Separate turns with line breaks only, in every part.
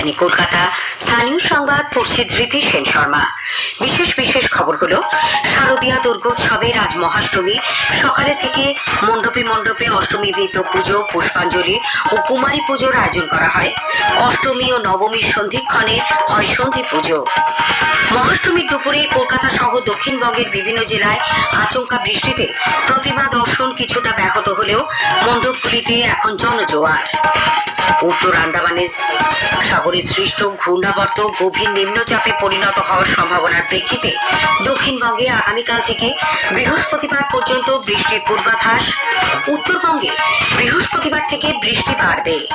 আকাশবাণী কলকাতা, স্থানীয় সংবাদ পড়ছি ধৃতি সেন শর্মা। বিশেষ বিশেষ খবর হলো শারদীয়া দুর্গোৎসবের আজ মহাষ্টমী সকালে থেকে মণ্ডপে মণ্ডপে অষ্টমী ভিত পুজো, পুষ্পাঞ্জলি ও কুমারী পুজোর আয়োজন করা হয়। অষ্টমী ও নবমীর সন্ধিক্ষণে হয় সন্ধি পুজো। মহাষ্টমীর দুপুরে কলকাতা সহ দক্ষিণবঙ্গের বিভিন্ন জেলায় আচমকা বৃষ্টিতে প্রতিমা দর্শন কিছুটা ব্যাহত হলেও মণ্ডপগুলিতে এখন জনজোয়ার। উত্তর আন্দামানের সাগরে সৃষ্ট ঘূর্ণাবর্ত গভীর নিম্নচাপে পরিণত হওয়ার সম্ভাবনার প্রেক্ষিতে দক্ষিণবঙ্গে আগামীকাল থেকে বৃহস্পতিবার পর্যন্ত বৃষ্টির পূর্বাভাস, উত্তরবঙ্গে বৃহস্পতিবার থেকে বৃষ্টি বাড়বে।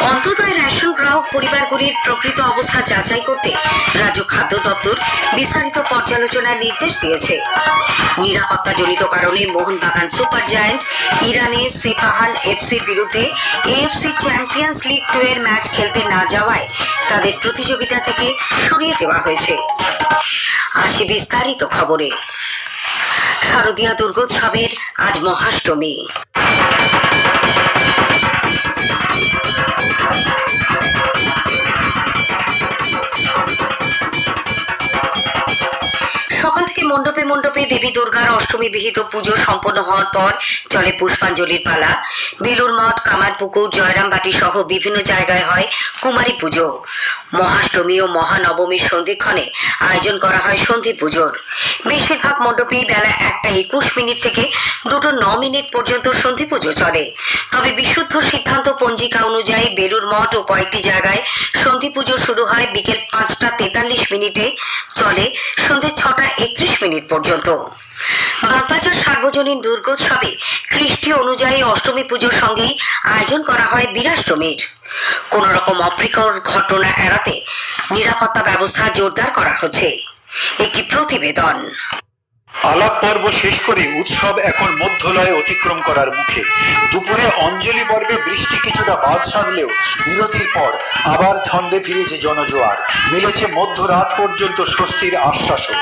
অন্তদয় রেশন গ্রাহক পরিবারগুলির প্রকৃত অবস্থা যাচাই করতে রাজ্য খাদ্য দপ্তর বিস্তারিত পর্যালোচনার নির্দেশ দিয়েছে। নিরাপত্তাজনিত কারণে মোহনবাগান সুপার জায়ান্ট, ইরানে সেপাহান এফসির বিরুদ্ধে এএফসি চ্যাম্পিয়ন্স লিগ টু এর ম্যাচ খেলতে না যাওয়ায় তাদের প্রতিযোগিতা থেকে সরিয়ে দেওয়া হয়েছে। আসি বিস্তারিত খবরে। শারদীয়া দুর্গোৎসবের আজ মহাষ্টমী। দেবী দুর্গার অষ্টমী বিহিত পুজো সম্পন্ন হওয়ার পর চলে পুষ্পাঞ্জলির পালা। বেলুর মঠ, কামারপুকুর, জয়রামবাটি সহ বিভিন্ন জায়গায় হয় কুমারী পুজো। মহাষ্টমী ও মহানবমীর সন্ধিক্ষণে আয়োজন করা হয় সন্ধি পুজোর। বেশিরভাগ মণ্ডপেই বেলা একটা একুশ মিনিট থেকে দুটো ন মিনিট পর্যন্ত সন্ধি পুজো চলে। তবে বিশুদ্ধ সিদ্ধান্ত পঞ্জিকা অনুযায়ী বেলুর মঠ ও কয়েকটি জায়গায় সন্ধি পুজো শুরু হয় বিকেল পাঁচটা তেতাল্লিশ মিনিটে, চলে সন্ধে ছটা একত্রিশ মিনিট পর্যন্ত। বাগবাজার সার্বজনীন দুর্গোৎসবে খ্রিস্টীয় অনুযায়ী অষ্টমী পুজোর সঙ্গেই আয়োজন করা হয় বীরাষ্টমীর। কোন রকম অপ্রিকর ঘটনা এড়াতে নিরাপত্তা ব্যবস্থা জোরদার করা হচ্ছে। একটি প্রতিবেদন।
আলাপ পর্ব শেষ করে উৎসব এখন মধ্যলয়ে অতিক্রম করার মুখে। দুপুরে অঞ্জলি পর্বে বৃষ্টি কিছুটা বাদ সাধলেও বিরতির পর আবার ছন্দে ফিরেছে জনজোয়ার। মিলেছে মধ্যরাত পর্যন্ত স্বস্তির আশ্বাসও।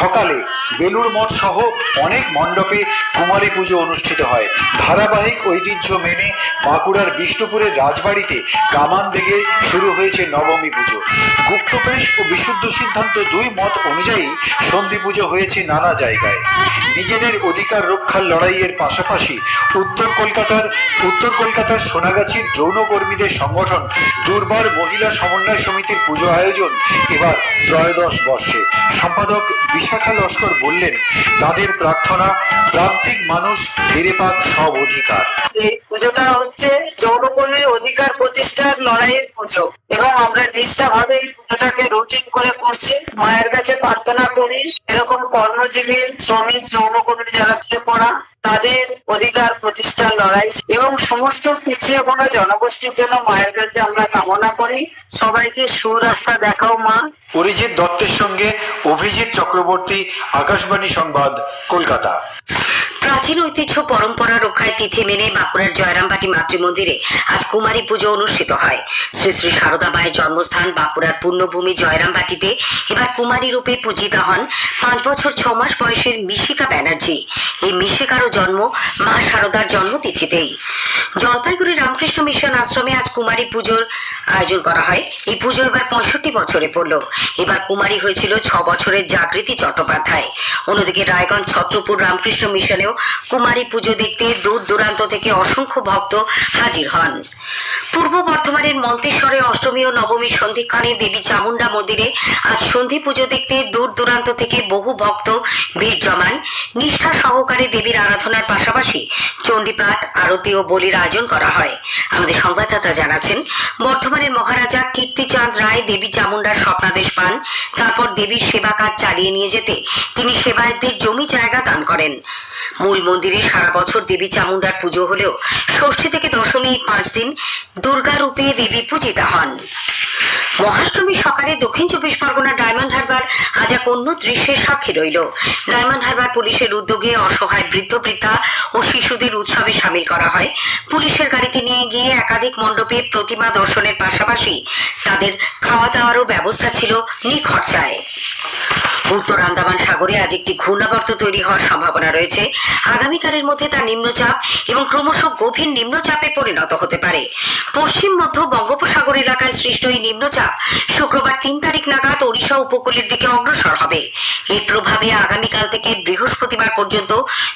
সকালে বেলুর মঠ সহ অনেক মণ্ডপে কুমারী পুজো অনুষ্ঠিত হয়। ধারাবাহিক ঐতিহ্য মেনে বাঁকুড়ার বিষ্ণুপুরের রাজবাড়িতে কামান দিকে শুরু হয়েছে নবমী পুজো। গুপ্তবেশ ও বিশুদ্ধ সিদ্ধান্ত দুই মত অনুযায়ী সন্ধি পুজো হয়েছে নানা জায়গায়। নিজেদের অধিকার রক্ষার লড়াইয়ের পাশাপাশি উত্তর কলকাতার উত্তর কলকাতার সোনাগাছির যৌনকর্মীদের সংগঠন দুর্বার মহিলা সমন্বয় সমিতির পুজো আয়োজন এবার ত্রয়োদশ বর্ষে। সম্পাদক বিশাখা লস্কর বললেন, তাদের প্রার্থনা, প্রান্তিক মানুষ ফিরে পাক সব অধিকার।
এই পুজোটা হচ্ছে যৌনকর্মীর অধিকার প্রতিষ্ঠার লড়াইয়ের পুজো। এবং আমরা নিষ্ঠা ভাবে এই পুজোটাকে রুটিন করে করছি। মায়ের কাছে প্রার্থনা করি, এরকম কর্মজীবী শ্রমিক, যৌনকর্মী যারা পিছিয়ে পড়া তাদের অধিকার প্রতিষ্ঠার লড়াই এবং সমস্ত পিছিয়ে পড়া জনগোষ্ঠীর জন্য মায়ের কাছে আমরা কামনা করি। সবাইকে সুরাস্তা দেখাও, মা।
অরিজিৎ দত্তের সঙ্গে অভিজিৎ চক্রবর্তী, আকাশবাণী সংবাদ, কলকাতা।
প্রাচীন ঐতিহ্য পরম্পরা রক্ষায় তিথি মেনে বাঁকুড়ার জয়রামবাটি মাতৃমন্দিরে আজ কুমারী পুজো অনুষ্ঠিত হয়। শ্রী শ্রী সারদা মায়ের জন্মস্থান বাঁকুড়ার পুণ্যভূমি জয়রামবাটিতে। এবার কুমারী রূপে পূজিতা হন পাঁচ বছর ছ মাস বয়সের মিশিকা ব্যানার্জি। এই মিশিকারও জন্ম মা সারদার জন্মতিথিতেই। জলপাইগুড়ি রামকৃষ্ণ মিশন আশ্রমে আজ কুমারী পুজোর আয়োজন করা হয়। এই পুজো এবার পঁয়ষট্টি বছরে পড়ল। এবার কুমারী হয়েছিল ছ বছরের জাগৃতি চট্টোপাধ্যায়। অন্যদিকে রায়গঞ্জ, ছত্রপুর, রামকৃষ্ণ মিশনেও কুমারী পুজো দেখতে দূর দূরান্ত থেকে অসংখ্য ভক্ত হাজির হন। পূর্ব বর্ধমানের মন্তেশ্বরে অষ্টমী ও নবমী সন্ধিক্ষণে দেবী চামুন্ডা মন্দিরে আজ সন্ধি পুজো দেখতে দূর দূরান্ত থেকে বহু ভক্ত, ভিড় জমান। নিষ্ঠা সহকারে দেবীর আরাধনার পাশাপাশি চণ্ডীপাঠ, আরতি ও বলির আয়োজন করা হয়। আমাদের সংবাদদাতা জানাচ্ছেন, বর্ধমানের মহারাজা কীর্তিচাঁদ রায় দেবী চামুন্ডার স্বপ্নাদেশ পান। তারপর দেবীর সেবা কাজ চালিয়ে নিয়ে যেতে তিনি সেবায়তদের জমি জায়গা দান করেন। মূল মন্দিরে সারা বছর দেবী চামুন্ডার পুজো হলেও ষষ্ঠী থেকে দশমী পাঁচ দিন দুর্গা রূপে দেবী পূজিতা হন। মহাষ্টমী সকালে দক্ষিণ চব্বিশ পরগনা ডায়মন্ড হারবার আজ এক অন্য দৃশ্যের সাক্ষী রইল। ডায়মন্ড হারবার পুলিশের উদ্যোগে অসহায় বৃদ্ধ, বৃদ্ধা ও শিশুদের উৎসবে সামিল করা হয়। পুলিশের গাড়িতে নিয়ে গিয়ে একাধিক মণ্ডপে প্রতিমা দর্শনের পাশাপাশি তাদের খাওয়া দাওয়ারও ব্যবস্থা ছিল নিখরচায়। উত্তর আন্দামান সাগরে আজ একটি ঘূর্ণাবর্ত তৈরি হওয়ার সম্ভাবনা রয়েছে। আগামীকালের মধ্যে তা নিম্নচাপ এবং ক্রমশ গভীর নিম্নচাপে পরিণত হতে পারে। পশ্চিম, মধ্য বঙ্গোপসাগর এলাকায় সৃষ্ট এই নিম্নচাপ শুক্রবার তিন তারিখ নাগাদ ওড়িশা উপকূলের দিকে অগ্রসর হবে। এর প্রভাবে আগামীকাল থেকে বৃহস্পতিবার পর্যন্ত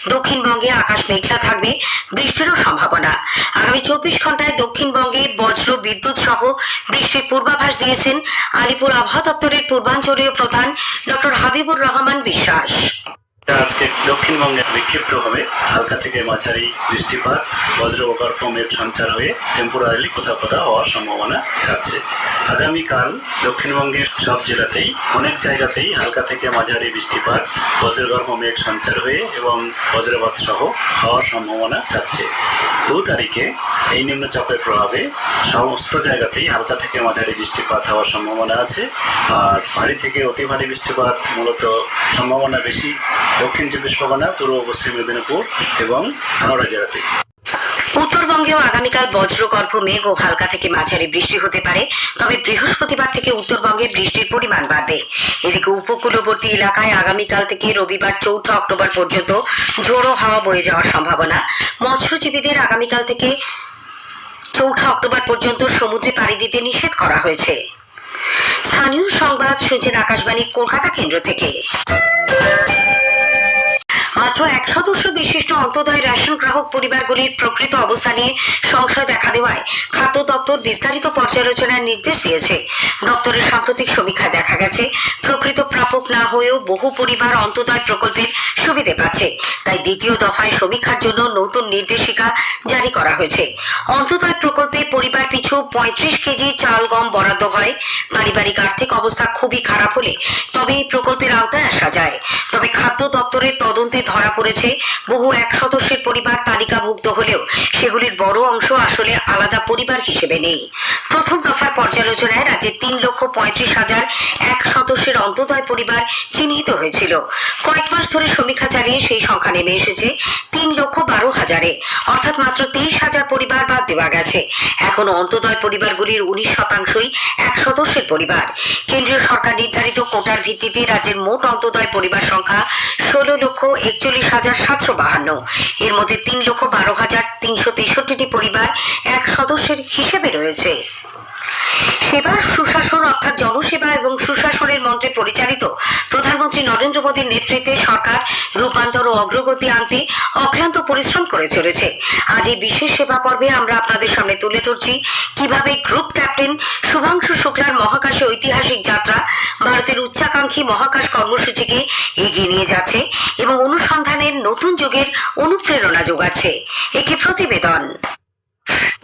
দক্ষিণবঙ্গে আকাশ মেঘলা থাকবে, বৃষ্টিরও সম্ভাবনা। আগামী চব্বিশ ঘন্টায় দক্ষিণবঙ্গে বজ্র, বিদ্যুৎ সহ বৃষ্টির পূর্বাভাস দিয়েছেন আলিপুর আবহাওয়া দপ্তরের পূর্বাঞ্চলীয় প্রধান ডক্টর হাবিবুর রহমান বিশ্বাস।
আজকে দক্ষিণবঙ্গে বিক্ষিপ্ত হবে। হালকা থেকে মাঝারি বৃষ্টিপাত বজ্রবকর্প মেঘ সঞ্চার হয়ে টেম্পোরারি কোথাও কোথাও হওয়ার সম্ভাবনা থাকছে। আগামীকাল দক্ষিণবঙ্গের সব জেলাতেই, অনেক জায়গাতেই হালকা থেকে মাঝারি বৃষ্টিপাত, বজ্রগর্ভ মেঘ সঞ্চার হয়ে এবং বজ্রপাত সহ হওয়ার সম্ভাবনা থাকছে। দু তারিখে এই নিম্নচাপের প্রভাবে সমস্ত জায়গাতেই হালকা থেকে মাঝারি বৃষ্টিপাত হওয়ার সম্ভাবনা আছে। আর ভারী থেকে অতি ভারী বৃষ্টিপাত মূলত সম্ভাবনা বেশি দক্ষিণ চব্বিশ পরগনা, পূর্ব পশ্চিম মেদিনীপুর এবং হাওড়া জেলাতে
উত্তরবঙ্গেও আগামীকাল বজ্রগর্ভ মেঘ ও হালকা থেকে মাঝারি বৃষ্টি হতে পারে, তবে বৃহস্পতিবার থেকে উত্তরবঙ্গে বৃষ্টির পরিমাণ বাড়বে। এদিকে উপকূলবর্তী এলাকায় আগামীকাল থেকে রবিবার চৌঠা অক্টোবর পর্যন্ত ঝোড়ো হাওয়া বয়ে যাওয়ার সম্ভাবনা। মৎস্যজীবীদের আগামীকাল থেকে চৌঠা অক্টোবর পর্যন্ত সমুদ্রে পাড়ি দিতে নিষেধ করা হয়েছে। স্থানীয় সংবাদ শুনছেন আকাশবাণী কলকাতা কেন্দ্র থেকে। মাত্র এক সদস্য বিশিষ্ট অন্তদয় রেশন গ্রাহক পরিবারগুলির প্রকৃত অবস্থা নিয়ে সংশয় দেখা দেওয়ায় খাদ্য দপ্তর বিস্তারিত পর্যালোচনার নির্দেশ দিয়েছে। দপ্তরের সাম্প্রতিক সমীক্ষায় দেখা গেছে, প্রকৃত প্রাপক না হয়েও বহু পরিবার অন্তদয় প্রকল্পের সুবিধে পাচ্ছে। তাই দ্বিতীয় দফায় সমীক্ষার জন্য নতুন নির্দেশিকা জারি করা হয়েছে। অন্তদয় প্রকল্পে পরিবার পিছু পঁয়ত্রিশ কেজি চাল, গম বরাদ্দ হয়। পারিবারিক আর্থিক অবস্থা খুবই খারাপ হলে তবে এই প্রকল্পের আওতায় আসা যায়। তবে খাদ্য দপ্তরের তদন্তে ধরা পড়েছে। বহু এক সদস্যের পরিবার তালিকাভুক্ত হলেও সেগুলির বড় অংশ আসলে আলাদা পরিবার হিসেবে নেই। প্রথম দফার পর্যালোচনায় রাজ্যে তিন লক্ষ পঁয়ত্রিশ হাজার এক সদস্যের অন্তদয় পরিবার চিহ্নিত হয়েছিল। কয়েক মাস ধরে সমীক্ষা চালিয়ে সেই সংখ্যা নেমে এসেছে। তিন লক্ষ হাজারে অর্থাৎ মাত্র তেইশ হাজার পরিবার বাদ দেওয়া গেছে। এখন অন্তদয় পরিবারগুলির উনিশ শতাংশই এক সদস্যের পরিবার। কেন্দ্রীয় সরকার নির্ধারিত কোটার ভিত্তিতে রাজ্যের মোট অন্তদয় পরিবার সংখ্যা ষোলো লক্ষ একচল্লিশ হাজার সাতশো বাহান্ন। এর মধ্যে তিন লক্ষ বারো হাজার তিনশো তেষট্টিটি পরিবার এক সদস্যের হিসেবে রয়েছে। সেবার সুশাসন অর্থাৎ জনসেবা এবং সুশাসনের মন্ত্রে পরিচালিত প্রধানমন্ত্রী নরেন্দ্র মোদীর নেতৃত্বে সরকার রূপান্তর ও অগ্রগতি আনতে অক্লান্ত পরিশ্রম করে চলেছে। আজ এই বিশেষ সেবা পর্বে আমরা আপনাদের সামনে তুলে ধরছি কীভাবে গ্রুপ ক্যাপ্টেন শুভাংশু শুক্লার মহাকাশে ঐতিহাসিক যাত্রা ভারতের উচ্চাকাঙ্ক্ষী মহাকাশ কর্মসূচিকে এগিয়ে নিয়ে যাচ্ছে এবং অনুসন্ধানের নতুন যুগের অনুপ্রেরণা যোগাচ্ছে। একটি প্রতিবেদন।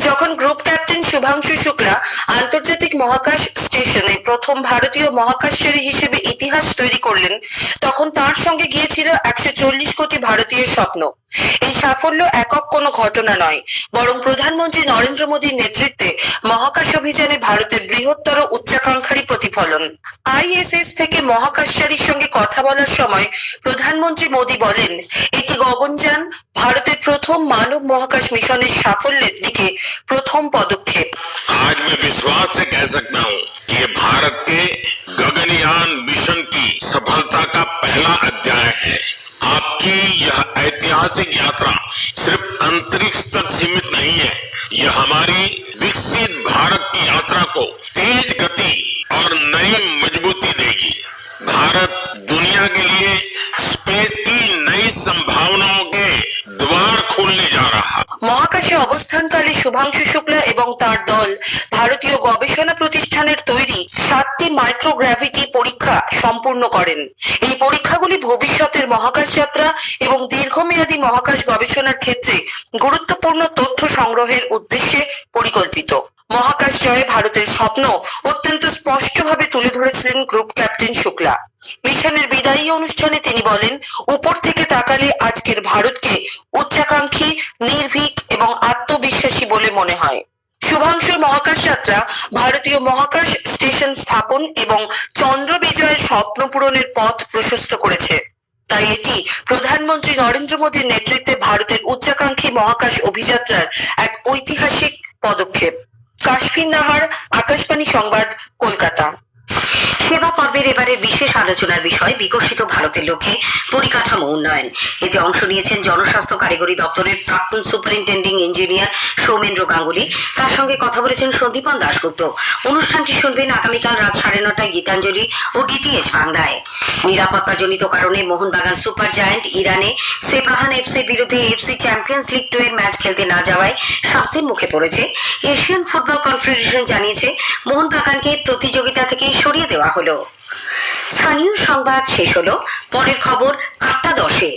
যখন গ্রুপ ক্যাপ্টেন শুভাংশু শুক্লা আন্তর্জাতিক মহাকাশ স্টেশনে প্রথম ভারতীয় মহাকাশচারী হিসেবে ইতিহাস তৈরি করলেন, তখন তার সঙ্গে গিয়েছিল একশো চল্লিশ কোটি ভারতীয় স্বপ্ন। এই সাফল্য একক কোনো ঘটনা নয় বরং প্রধানমন্ত্রী নরেন্দ্র মোদীর নেতৃত্বে মহাকাশ অভিযানে ভারতের বৃহত্তর উচ্চাকাঙ্ক্ষারই প্রতিফলন আইএসএস থেকে মহাকাশচারীর সঙ্গে কথা বলার সময় প্রধানমন্ত্রী মোদী বলেন এটি গগনযান ভারতের প্রথম মানব মহাকাশ মিশনের সাফল্যের দিকে প্রথম পদক্ষেপ
आज मैं विश्वास से कह सकता हूं कि ये भारत के गगनयान मिशन की सफलता का पहला अध्याय है आपकी यह ऐतिहासिक यात्रा सिर्फ अंतरिक्ष तक सीमित नहीं है यह हमारी विकसित भारत की यात्रा को तेज गति और नई मजबूती देगी भारत दुनिया के लिए स्पेस की नई संभावनाओं के द्वार खोलने जा रहा है
মহাকাশে অবস্থানকালে শুভাংশু শুক্লা এবং তার দল ভারতীয় গবেষণা প্রতিষ্ঠানের তৈরি সাতটি মাইক্রোগ্রাভিটি পরীক্ষা সম্পূর্ণ করেন। এই পরীক্ষাগুলি ভবিষ্যতের মহাকাশ যাত্রা এবং দীর্ঘমেয়াদী মহাকাশ গবেষণার ক্ষেত্রে গুরুত্বপূর্ণ তথ্য সংগ্রহের উদ্দেশ্যে পরিকল্পিত। মহাকাশ জয়ে ভারতের স্বপ্ন অত্যন্ত স্পষ্টভাবে তুলে ধরেছিলেন গ্রুপ ক্যাপ্টেন শুক্লা। মিশনের বিদায়ী অনুষ্ঠানে তিনি বলেন, উপর থেকে তাকালে আজকের ভারতকে উচ্চাকাঙ্ক্ষী, নির্ভীক এবং আত্মবিশ্বাসী বলে মনে হয়। শুভাংশুর মহাকাশ যাত্রা ভারতীয় মহাকাশ স্টেশন স্থাপন এবং চন্দ্র বিজয়ের স্বপ্ন পূরণের পথ প্রশস্ত করেছে। তাই এটি প্রধানমন্ত্রী নরেন্দ্র মোদীর নেতৃত্বে ভারতের উচ্চাকাঙ্ক্ষী মহাকাশ অভিযাত্রার এক ঐতিহাসিক পদক্ষেপ। কাশ্মীর নাহার, আকাশবাণী সংবাদ, কলকাতা।
সেবা পর্বের এবারের বিশেষ আলোচনার বিষয় বিকশিত ভারতের লক্ষ্যে পরিকাঠামো উন্নয়ন। এতে অংশ নিয়েছেন জনস্বাস্থ্য কারিগরি দপ্তরের প্রাক্তন সুপারিনটেন্ডিং ইঞ্জিনিয়ার সৌমেন্দ্র গাঙ্গুলি। তার সঙ্গে কথা বলেছেন সন্দীপন দাশগুপ্ত। অনুষ্ঠানটি শুনবেন আগামীকাল রাত সাড়ে নটায় গীতাঞ্জলি ও ডিটিএইচ বাংলায়। নিরাপত্তাজনিত কারণে মোহনবাগান সুপার জায়ান্ট ইরানে সেপাহান এফসির বিরুদ্ধে এফসি চ্যাম্পিয়ন্স লিগ টু এর ম্যাচ খেলতে না যাওয়ায় শাস্তির মুখে পড়েছে। এশিয়ান ফুটবল কনফেডারেশন জানিয়েছে, মোহনবাগানকে প্রতিযোগিতা থেকে সরিয়ে দেওয়া হলো। স্থানীয় সংবাদ শেষ হলো। পরের খবর আটটা দশে।